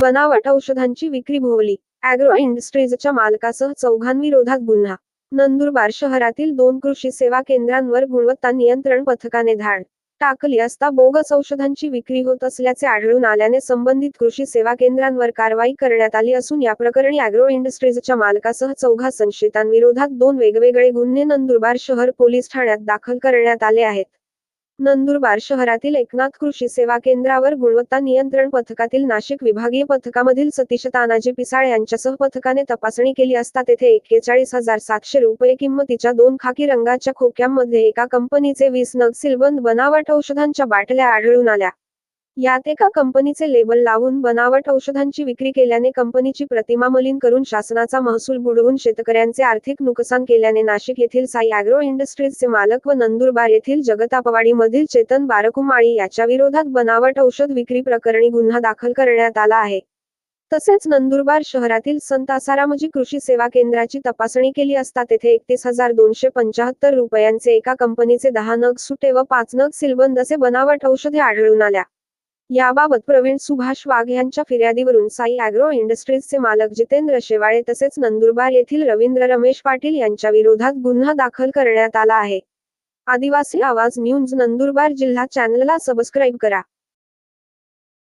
बनावट औषधांची विक्री भोवली. अॅग्रो इंडस्ट्रीजच्या मालकासह चौघांविरोधात गुन्हा. नंदुरबार शहरातील दोन कृषी सेवा केंद्रांवर गुणवत्ता नियंत्रण पथकाने धाड. टाकली असता बोगस औषधांची विक्री होत असल्याचे आढळून आल्याने संबंधित कृषी सेवा केंद्रांवर कारवाई करण्यात आली असून या प्रकरणी अॅग्रो इंडस्ट्रीजच्या मालकासह चौघा संशयितांविरोधात दोन वेगवेगळे गुन्हे नंदुरबार शहर पोलीस ठाण्यात दाखल करण्यात आले आहेत. नंदुरबार शहरातील एकनाथ कृषी सेवा केंद्रावर गुणवत्ता नियंत्रण पथकातील नाशिक विभागीय पथकामधील सतीश तानाजी पिसाळ यांच्यासह पथकाने तपासणी केली असता तेथे एक्केचाळीस हजार सातशे रुपये किंमतीच्या दोन खाकी रंगाच्या खोक्यांमध्ये एका कंपनीचे वीस नग सिलबंद बनावट औषधांच्या बाटल्या आढळून आल्या. यात एका कंपनीचे लेबल लावून बनावट औषधांची विक्री केल्याने कंपनीची प्रतिमा मलिन करून शासनाचा महसूल बुडवून शेतकऱ्यांचे आर्थिक नुकसान केल्याने नाशिक येथील साई अॅग्रो इंडस्ट्रीजचे मालक व नंदुरबार येथील जगतापवाडीमधील चेतन बारकुमाळी याच्या विरोधात बनावट औषध विक्री प्रकरणी गुन्हा दाखल करण्यात आला आहे. तसेच नंदुरबार शहरातील संत आसारामजी कृषी सेवा केंद्राची तपासणी केली असता तेथे एकतीस हजार दोनशे पंचाहत्तर रुपयांचे एका कंपनीचे दहा नग सुटे व पाच नग सिलबंद असे बनावट औषधे आढळून आल्या. याबाबत प्रवीण सुभाष वाघ यांच्या फिर्यादीवरून साई अॅग्रो इंडस्ट्रीजचे मालक जितेंद्र शेवाळे तसेच नंदुरबार येथील रवींद्र रमेश पाटील यांच्या विरोधात गुन्हा दाखल करण्यात आला आहे. आदिवासी आवाज न्यूज नंदुरबार जिल्हा चॅनलला सबस्क्राईब करा.